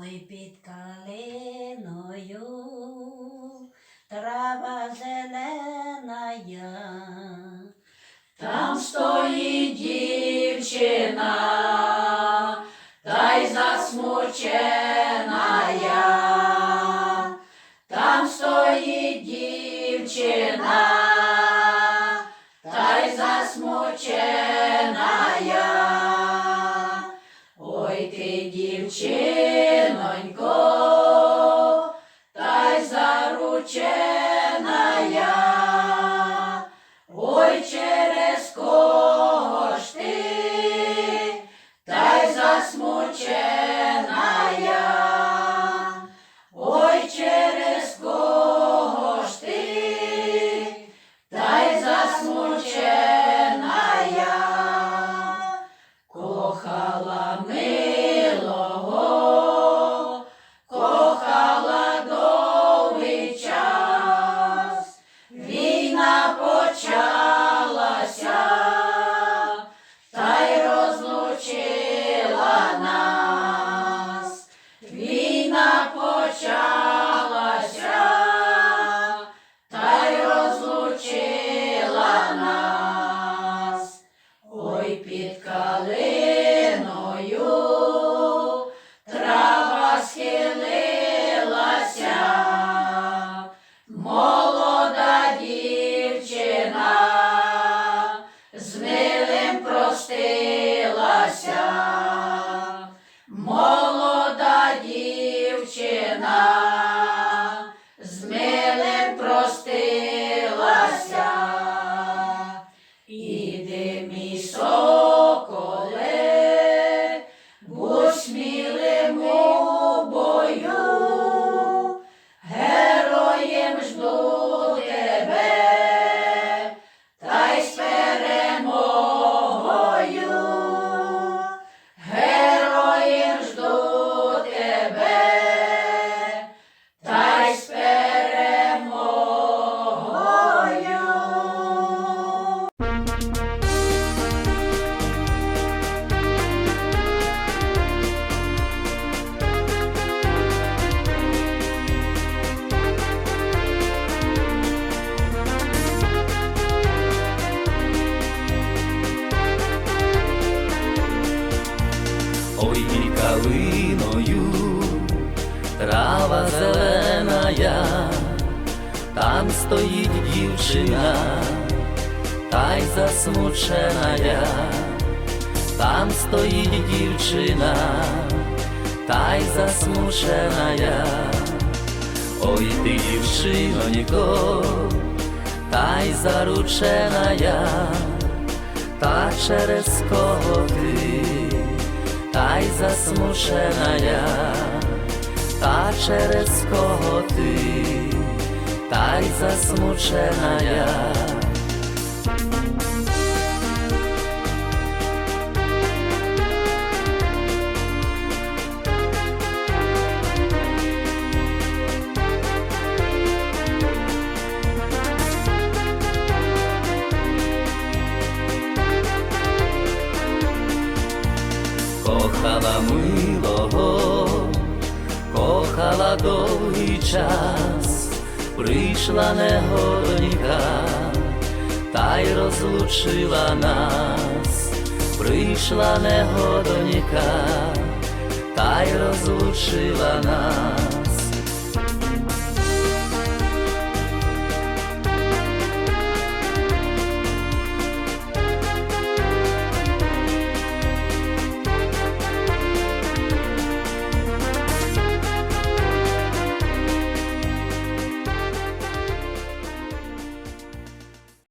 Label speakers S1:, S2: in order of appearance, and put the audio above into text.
S1: Ой під калиною трава зеленая,
S2: Там стоїть дівчина, та й засмученая. Зарученая. Ой, через кого ж ти, та й засмученая. Ой, через кого ж ти, та й засмученая. Кохала милого,
S3: стоїть дівчина, та й засмученая, там стоїть дівчина, та й засмученая. Ой, ти дівчинонько, та й зарученая, та через кого ти? Та й засмученая, та через кого ти, та й засмученая. Кохала милого, кохала довгий час, прийшла негодніка, та й розлучила нас, прийшла негодоніка, та й розлучила нас.